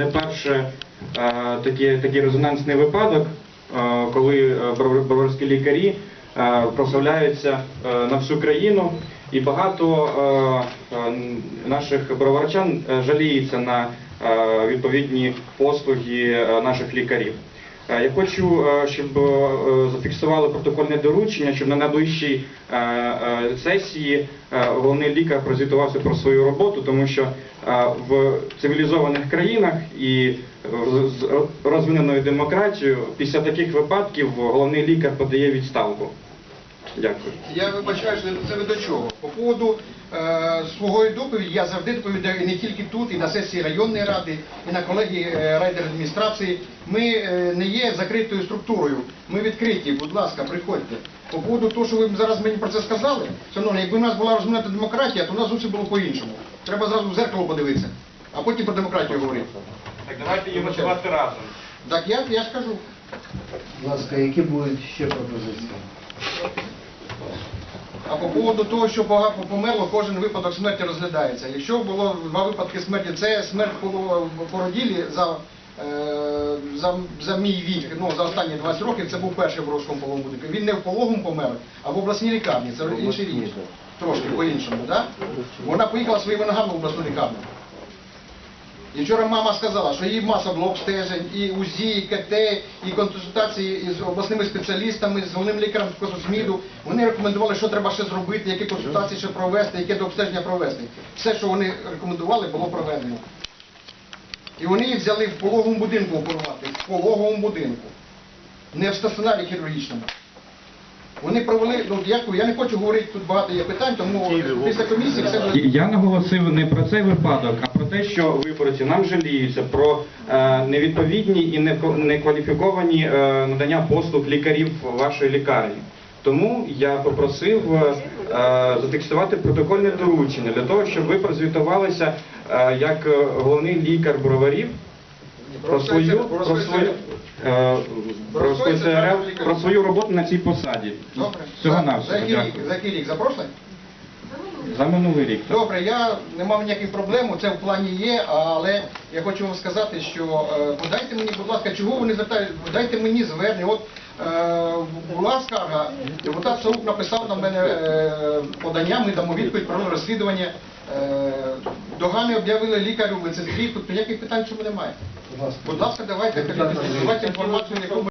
Не перше е, такий, такий резонансний випадок, е, коли е, броварські лікарі прославляються на всю країну, і багато наших броварчан жаліється на відповідні послуги наших лікарів. Е, Я хочу, е, щоб е, зафіксували протокольне доручення, щоб на найближчій сесії головний лікар прозвітувався про свою роботу, тому що в цивілізованих країнах і розвиненою демократією після таких випадків головний лікар подає відставку. Дякую. Я вибачаю, що це ви до чого. По поводу е, свого доповіді я завжди доповідаю і не тільки тут, і на сесії районної ради, і на колегії е, райдержадміністрації. Ми е, не є закритою структурою. Ми відкриті, будь ласка, приходьте. По поводу того, що ви зараз мені про це сказали, шановні, якби у нас була розвинена демократія, то у нас зовсім було по-іншому. Треба зразу в зеркало подивитися, а потім про демократію говорити. Так давайте її готувати разом. Так я, я ж кажу. Будь ласка, які будуть ще пропозиції? А по поводу того, що багато померло, кожен випадок смерті розглядається. Якщо було два випадки смерті, це смерть породілі за, е, за, за мій вік, ну за останні 20 років, це був перший в Бровському пологовому будинку. Він не в пологому помер, а в обласній лікарні. Це інший річ. Трошки по-іншому, так? Вона поїхала своїми ногами в обласну лікарню. І вчора мама сказала, що її маса було обстежень, і УЗІ, і КТ, і консультації із обласними спеціалістами, з головним лікарем з Кососміду. Вони рекомендували, що треба ще зробити, які консультації ще провести, яке дообстеження провести. Все, що вони рекомендували, було проведено. І вони їх взяли в пологовому будинку оперувати, в пологовому будинку, не в стаціонарі хірургічному. Вони провели, ну дякую, я не хочу говорити, тут багато є питань, тому після комісії все буде. Я наголосив не про цей випадок, а про те, що виборці нам жаліються про е, невідповідні і некваліфіковані е, надання послуг лікарів вашої лікарні. Тому я попросив е, зафіксувати протокольне доручення для того, щоб ви прозвітувалися як головний лікар броварів про свою про свою про свою про свою роботу на цій посаді. Добре. Всього навсього. За який рік? Дякую. За який рік? За прошлий? За минулий рік. так. Добре, я не мав ніяких проблем, це в плані є, але я хочу вам сказати, що е, подайте мені, будь ласка, чого ви не звертаєте, дайте мені звернення. От е, була скарга, депутат Саук написав на мене е, подання, ми дамо відповідь про розслідування. Е, догани об'явили лікарю, медсестрі, тут ніяких питань в цьому немає. Будь ласка. Давайте, Депутат давайте інформацію, яку ми